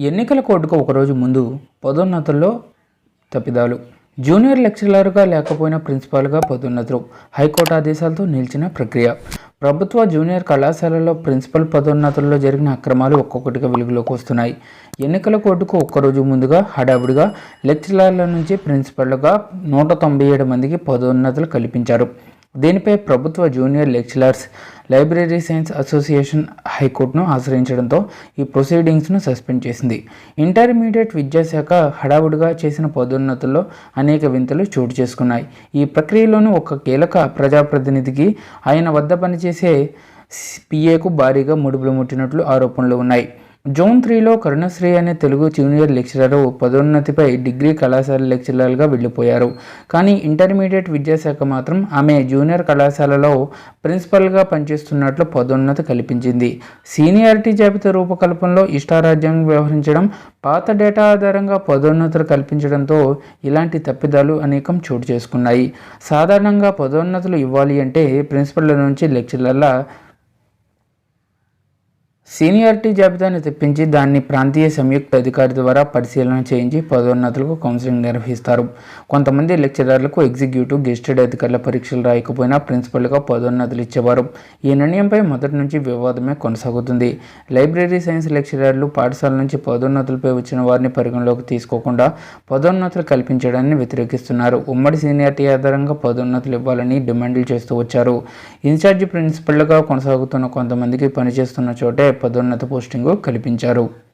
ఎన్నికల కోర్టుకు ఒకరోజు ముందు పదోన్నతుల్లో తప్పిదాలు. జూనియర్ లెక్చరర్గా లేకపోయినా ప్రిన్సిపాల్గా పదోన్నతులు. హైకోర్టు ఆదేశాలతో నిలిచిన ప్రక్రియ. ప్రభుత్వ జూనియర్ కళాశాలలో ప్రిన్సిపల్ పదోన్నతుల్లో జరిగిన అక్రమాలు ఒక్కొక్కటిగా వెలుగులోకి వస్తున్నాయి. ఎన్నికల కోర్టుకు ఒక్కరోజు ముందుగా హడావుడిగా లెక్చరర్ల నుంచి ప్రిన్సిపల్గా నూట తొంభై ఏడు మందికి పదోన్నతులు కల్పించారు. దీనిపై ప్రభుత్వ junior lecturers library science association హైకోర్టును ఆశ్రయించడంతో ఈ ప్రొసీడింగ్స్ను సస్పెండ్ చేసింది. ఇంటర్మీడియట్ విద్యాశాఖ హడావుడిగా చేసిన పదోన్నతుల్లో అనేక వింతలు చోటు చేసుకున్నాయి. ఈ ప్రక్రియలోనూ ఒక కీలక ప్రజాప్రతినిధికి ఆయన వద్ద పనిచేసే పిఏకు భారీగా ముడుపులు ముట్టినట్లు ఆరోపణలు ఉన్నాయి. జోన్ త్రీలో కరుణశ్రీ అనే తెలుగు జూనియర్ లెక్చరర్ పదోన్నతిపై డిగ్రీ కళాశాల లెక్చరర్గా వెళ్ళిపోయారు. కానీ ఇంటర్మీడియట్ విద్యాశాఖ మాత్రం ఆమె జూనియర్ కళాశాలలో ప్రిన్సిపల్గా పనిచేస్తున్నట్లు పదోన్నతి కల్పించింది. సీనియారిటీ జాబితా రూపకల్పనలో ఇష్టారాజ్యం వ్యవహరించడం పాత డేటా ఆధారంగా పదోన్నతులు కల్పించడంతో ఇలాంటి తప్పిదాలు అనేకం చోటు చేసుకున్నాయి. సాధారణంగా పదోన్నతులు ఇవ్వాలి అంటే ప్రిన్సిపల్ల నుంచి లెక్చరర్ల సీనియారిటీ జాబితాను తెప్పించి దాన్ని ప్రాంతీయ సంయుక్త అధికారి ద్వారా పరిశీలన చేయించి పదోన్నతులకు కౌన్సిలింగ్ నిర్వహిస్తారు. కొంతమంది లెక్చరర్లకు ఎగ్జిక్యూటివ్ గెస్టెడ్ అధికారుల పరీక్షలు రాయకపోయినా ప్రిన్సిపల్గా పదోన్నతులు ఇచ్చేవారు. ఈ నిర్ణయంపై మొదటి నుంచి వివాదమే కొనసాగుతుంది. లైబ్రరీ సైన్స్ లెక్చరర్లు పాఠశాల నుంచి పదోన్నతులపై వచ్చిన వారిని పరిగణలోకి తీసుకోకుండా పదోన్నతులు కల్పించడాన్ని వ్యతిరేకిస్తున్నారు. ఉమ్మడి సీనియారిటీ ఆధారంగా పదోన్నతులు ఇవ్వాలని డిమాండ్లు చేస్తూ వచ్చారు. ఇన్ఛార్జి ప్రిన్సిపల్గా కొనసాగుతున్న కొంతమందికి పనిచేస్తున్న చోటే పదోన్నత పోస్టింగు కల్పించారు.